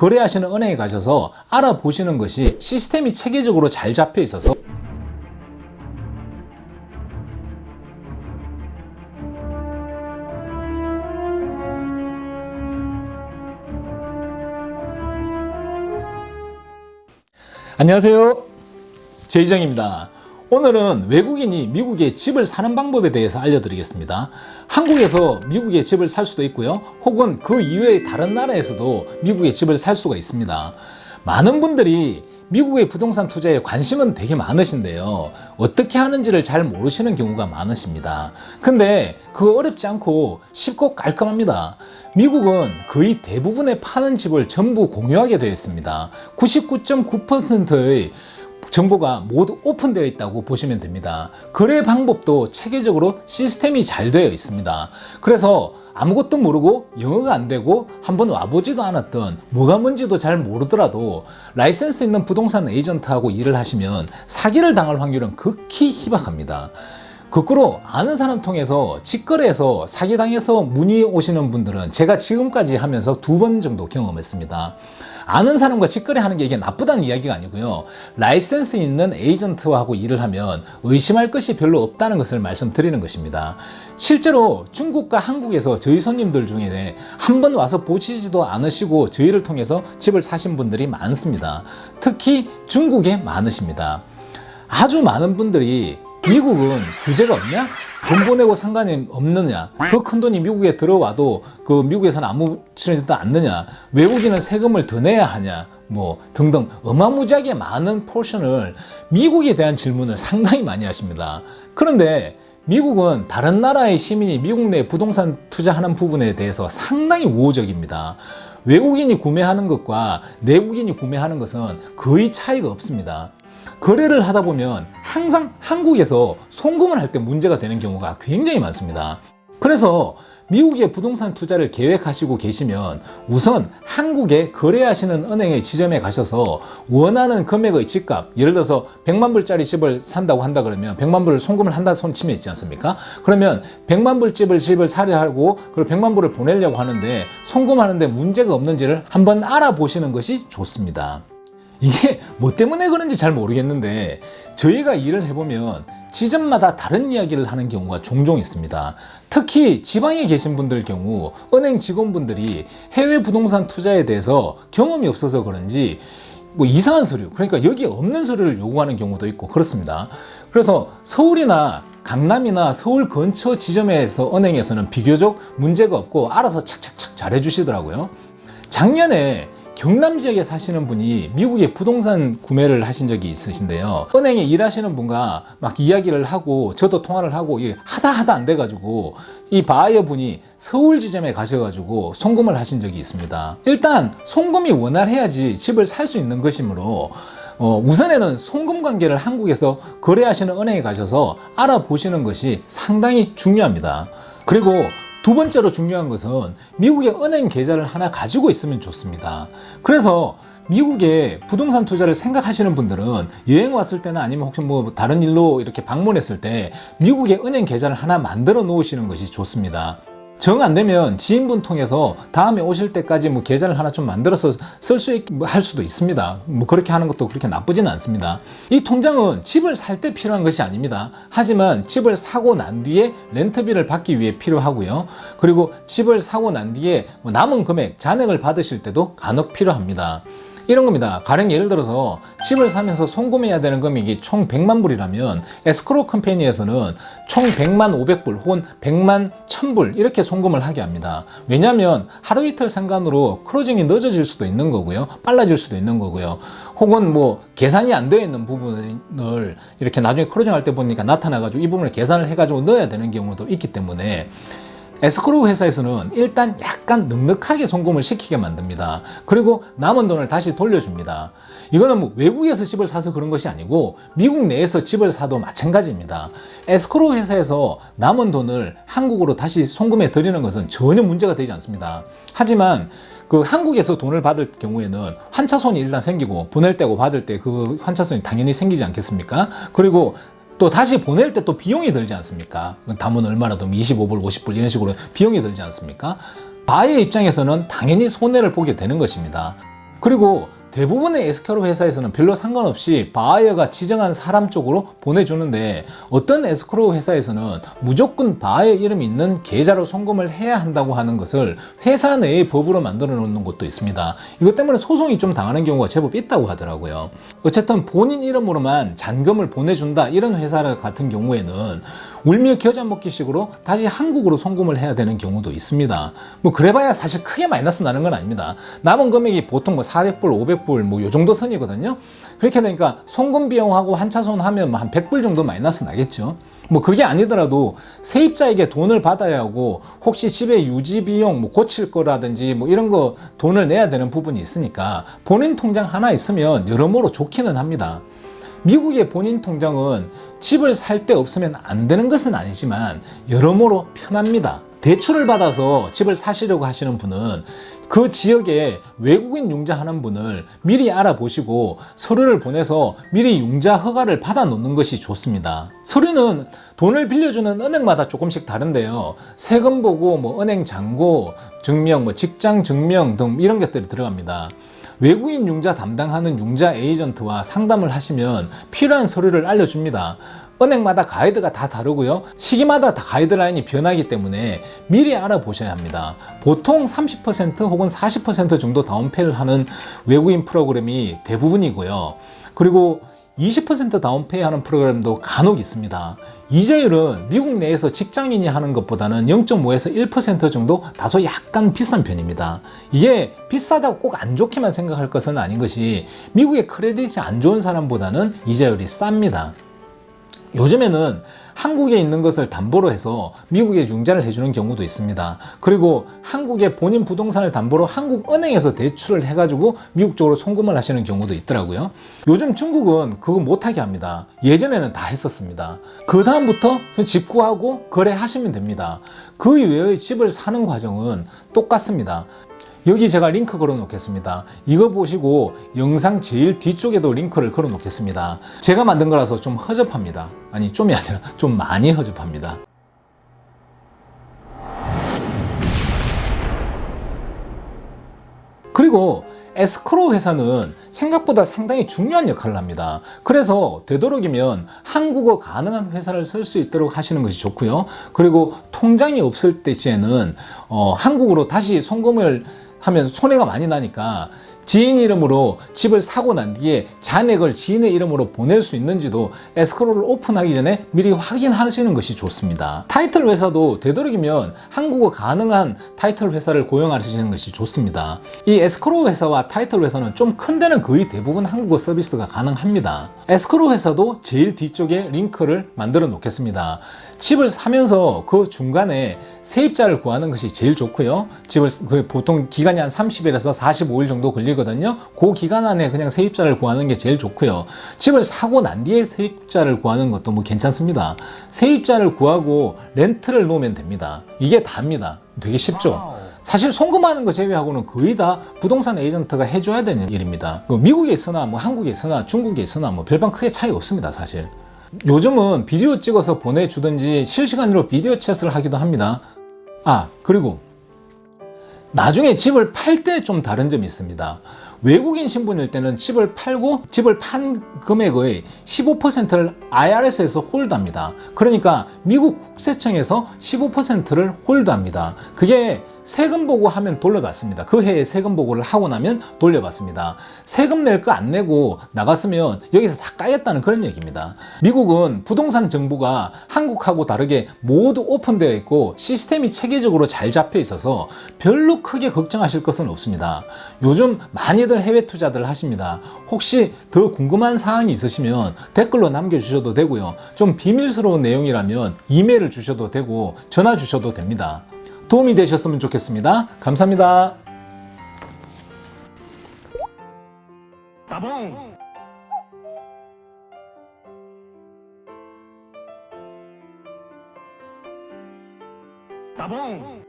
거래하시는 은행에 가셔서 알아보시는 것이 시스템이 체계적으로 잘 잡혀 있어서 안녕하세요. 제이정입니다. 오늘은 외국인이 미국에 집을 사는 방법에 대해서 알려드리겠습니다. 한국에서 미국에 집을 살 수도 있고요. 혹은 그 이외의 다른 나라에서도 미국에 집을 살 수가 있습니다. 많은 분들이 미국의 부동산 투자에 관심은 되게 많으신데요. 어떻게 하는지를 잘 모르시는 경우가 많으십니다. 근데 그거 어렵지 않고 쉽고 깔끔합니다. 미국은 거의 대부분의 파는 집을 전부 공유하게 되어 있습니다. 99.9%의 정보가 모두 오픈되어 있다고 보시면 됩니다. 거래 방법도 체계적으로 시스템이 잘 되어 있습니다. 그래서 아무것도 모르고 영어가 안 되고 한번 와보지도 않았던 뭐가 뭔지도 잘 모르더라도 라이센스 있는 부동산 에이전트하고 일을 하시면 사기를 당할 확률은 극히 희박합니다. 거꾸로 아는 사람 통해서 직거래에서 사기당해서 문의 오시는 분들은 제가 지금까지 하면서 두 번 정도 경험했습니다. 아는 사람과 직거래 하는 게 이게 나쁘다는 이야기가 아니고요. 라이센스 있는 에이전트하고 일을 하면 의심할 것이 별로 없다는 것을 말씀드리는 것입니다. 실제로 중국과 한국에서 저희 손님들 중에 한 번 와서 보시지도 않으시고 저희를 통해서 집을 사신 분들이 많습니다. 특히 중국에 많으십니다. 아주 많은 분들이 미국은 규제가 없냐? 돈 보내고 상관이 없느냐? 그 큰 돈이 미국에 들어와도 그 미국에서는 아무렇지도 않느냐? 외국인은 세금을 더 내야 하냐? 뭐 등등 어마무지하게 많은 포션을 미국에 대한 질문을 상당히 많이 하십니다. 그런데 미국은 다른 나라의 시민이 미국 내 부동산 투자하는 부분에 대해서 상당히 우호적입니다. 외국인이 구매하는 것과 내국인이 구매하는 것은 거의 차이가 없습니다. 거래를 하다 보면 항상 한국에서 송금을 할 때 문제가 되는 경우가 굉장히 많습니다. 그래서 미국의 부동산 투자를 계획하시고 계시면 우선 한국에 거래하시는 은행의 지점에 가셔서 원하는 금액의 집값, 예를 들어서 100만 불짜리 집을 산다고 한다 그러면 100만 불을 송금을 한다 손 치면 있지 않습니까? 그러면 100만 불 집을 집을 사려 하고 그리고 100만 불을 보내려고 하는데 송금하는데 문제가 없는지를 한번 알아보시는 것이 좋습니다. 이게 뭐 때문에 그런지 잘 모르겠는데 저희가 일을 해보면 지점마다 다른 이야기를 하는 경우가 종종 있습니다. 특히 지방에 계신 분들 경우 은행 직원분들이 해외 부동산 투자에 대해서 경험이 없어서 그런지 뭐 이상한 서류 그러니까 여기 없는 서류를 요구하는 경우도 있고 그렇습니다. 그래서 서울이나 강남이나 서울 근처 지점에서 은행에서는 비교적 문제가 없고 알아서 착착착 잘해 주시더라고요. 작년에 경남 지역에 사시는 분이 미국에 부동산 구매를 하신 적이 있으신데요. 은행에 일하시는 분과 막 이야기를 하고 저도 통화를 하고 하다 하다 안 돼가지고 이 바이어 분이 서울 지점에 가셔가지고 송금을 하신 적이 있습니다. 일단 송금이 원활해야지 집을 살 수 있는 것이므로 어, 우선에는 송금 관계를 한국에서 거래하시는 은행에 가셔서 알아보시는 것이 상당히 중요합니다. 그리고 두 번째로 중요한 것은 미국의 은행 계좌를 하나 가지고 있으면 좋습니다. 그래서 미국에 부동산 투자를 생각하시는 분들은 여행 왔을 때나 아니면 혹시 뭐 다른 일로 이렇게 방문했을 때 미국의 은행 계좌를 하나 만들어 놓으시는 것이 좋습니다. 정 안 되면 지인분 통해서 다음에 오실 때까지 뭐 계좌를 하나 좀 만들어서 쓸 수 있게 뭐할 수도 있습니다. 뭐 그렇게 하는 것도 그렇게 나쁘지는 않습니다. 이 통장은 집을 살 때 필요한 것이 아닙니다. 하지만 집을 사고 난 뒤에 렌트비를 받기 위해 필요하고요. 그리고 집을 사고 난 뒤에 뭐 남은 금액, 잔액을 받으실 때도 간혹 필요합니다. 이런 겁니다. 가령 예를 들어서 집을 사면서 송금해야 되는 금액이 총 100만 불이라면 에스크로 컴퍼니에서는 총 100만 500불 혹은 100만 1000불 이렇게 송금을 하게 합니다. 왜냐하면 하루 이틀 상관으로 크로징이 늦어질 수도 있는 거고요. 빨라질 수도 있는 거고요. 혹은 뭐 계산이 안 되어 있는 부분을 이렇게 나중에 크로징 할 때 보니까 나타나가지고 이 부분을 계산을 해가지고 넣어야 되는 경우도 있기 때문에 에스크로우 회사에서는 일단 약간 넉넉하게 송금을 시키게 만듭니다. 그리고 남은 돈을 다시 돌려줍니다. 이거는 뭐 외국에서 집을 사서 그런 것이 아니고 미국 내에서 집을 사도 마찬가지입니다. 에스크로우 회사에서 남은 돈을 한국으로 다시 송금해 드리는 것은 전혀 문제가 되지 않습니다. 하지만 그 한국에서 돈을 받을 경우에는 환차손이 일단 생기고 보낼 때고 받을 때 그 환차손이 당연히 생기지 않겠습니까? 그리고 또 다시 보낼 때 또 비용이 들지 않습니까? 담은 얼마나 더 25불, 50불 이런 식으로 비용이 들지 않습니까? 바의 입장에서는 당연히 손해를 보게 되는 것입니다. 그리고 대부분의 에스크로 회사에서는 별로 상관없이 바이어가 지정한 사람 쪽으로 보내주는데 어떤 에스크로 회사에서는 무조건 바이어 이름이 있는 계좌로 송금을 해야 한다고 하는 것을 회사 내의 법으로 만들어 놓는 곳도 있습니다. 이것 때문에 소송이 좀 당하는 경우가 제법 있다고 하더라고요. 어쨌든 본인 이름으로만 잔금을 보내준다 이런 회사 같은 경우에는 울며 겨자 먹기식으로 다시 한국으로 송금을 해야 되는 경우도 있습니다. 뭐 그래봐야 사실 크게 마이너스 나는 건 아닙니다. 남은 금액이 보통 뭐 400불, 500불 뭐 요 정도 선이거든요. 그렇게 되니까 송금 비용하고 한차손 하면 뭐 한 100불 정도 마이너스 나겠죠. 뭐 그게 아니더라도 세입자에게 돈을 받아야 하고 혹시 집에 유지 비용 뭐 고칠 거라든지 뭐 이런 거 돈을 내야 되는 부분이 있으니까 본인 통장 하나 있으면 여러모로 좋기는 합니다. 미국의 본인 통장은 집을 살 때 없으면 안 되는 것은 아니지만 여러모로 편합니다. 대출을 받아서 집을 사시려고 하시는 분은 그 지역에 외국인 융자 하는 분을 미리 알아보시고 서류를 보내서 미리 융자 허가를 받아 놓는 것이 좋습니다. 서류는 돈을 빌려주는 은행마다 조금씩 다른데요. 세금 보고 뭐 은행 잔고 증명, 뭐 직장 증명 등 이런 것들이 들어갑니다. 외국인 융자 담당하는 융자 에이전트와 상담을 하시면 필요한 서류를 알려줍니다. 은행마다 가이드가 다 다르고요. 시기마다 다 가이드라인이 변하기 때문에 미리 알아보셔야 합니다. 보통 30% 혹은 40% 정도 다운페이를 하는 외국인 프로그램이 대부분이고요. 그리고 20% 다운페이 하는 프로그램도 간혹 있습니다. 이자율은 미국 내에서 직장인이 하는 것보다는 0.5에서 1% 정도 다소 약간 비싼 편입니다. 이게 비싸다고 꼭 안 좋게만 생각할 것은 아닌 것이 미국의 크레딧이 안 좋은 사람보다는 이자율이 쌉니다. 요즘에는 한국에 있는 것을 담보로 해서 미국에 융자를 해주는 경우도 있습니다. 그리고 한국의 본인 부동산을 담보로 한국 은행에서 대출을 해가지고 미국 쪽으로 송금을 하시는 경우도 있더라고요. 요즘 중국은 그거 못하게 합니다. 예전에는 다 했었습니다. 그 다음부터 집 구하고 거래하시면 됩니다. 그 이외의 집을 사는 과정은 똑같습니다. 여기 제가 링크 걸어 놓겠습니다. 이거 보시고 영상 제일 뒤쪽에도 링크를 걸어 놓겠습니다. 제가 만든 거라서 좀 허접합니다. 아니, 좀이 아니라 좀 많이 허접합니다. 그리고 에스크로 회사는 생각보다 상당히 중요한 역할을 합니다. 그래서 되도록이면 한국어 가능한 회사를 쓸 수 있도록 하시는 것이 좋고요. 그리고 통장이 없을 때시에는 어, 한국으로 다시 송금을 하면 손해가 많이 나니까 지인 이름으로 집을 사고 난 뒤에 잔액을 지인의 이름으로 보낼 수 있는지도 에스크로를 오픈하기 전에 미리 확인하시는 것이 좋습니다. 타이틀 회사도 되도록이면 한국어 가능한 타이틀 회사를 고용하시는 것이 좋습니다. 이 에스크로 회사와 타이틀 회사는 좀 큰 데는 거의 대부분 한국어 서비스가 가능합니다. 에스크로 회사도 제일 뒤쪽에 링크를 만들어 놓겠습니다. 집을 사면서 그 중간에 세입자를 구하는 것이 제일 좋고요. 집을 그 보통 기간이 한 30일에서 45일 정도 걸리 거든요. 그 기간 안에 그냥 세입자를 구하는 게 제일 좋고요. 집을 사고 난 뒤에 세입자를 구하는 것도 뭐 괜찮습니다. 세입자를 구하고 렌트를 놓으면 됩니다. 이게 답니다. 되게 쉽죠. 사실 송금하는 거 제외하고는 거의 다 부동산 에이전트가 해줘야 되는 일입니다. 그 미국에 있으나 뭐 한국에 있으나 중국에 있으나 뭐 별반 크게 차이 없습니다, 사실. 요즘은 비디오 찍어서 보내주든지 실시간으로 비디오 챗을 하기도 합니다. 아, 그리고 나중에 집을 팔 때 좀 다른 점이 있습니다. 외국인 신분일 때는 집을 팔고 집을 판 금액의 15%를 IRS에서 홀드합니다. 그러니까 미국 국세청에서 15%를 홀드합니다. 그게 세금 보고 하면 돌려받습니다. 그 해에 세금 보고를 하고 나면 돌려받습니다. 세금 낼 거 안 내고 나갔으면 여기서 다 까였다는 그런 얘기입니다. 미국은 부동산 정보가 한국하고 다르게 모두 오픈되어 있고 시스템이 체계적으로 잘 잡혀 있어서 별로 크게 걱정하실 것은 없습니다. 요즘 많이들 해외 투자들 하십니다. 혹시 더 궁금한 사항이 있으시면 댓글로 남겨주셔도 되고요. 좀 비밀스러운 내용이라면 이메일을 주셔도 되고 전화 주셔도 됩니다. 도움이 되셨으면 좋겠습니다. 감사합니다. 따봉! 따봉!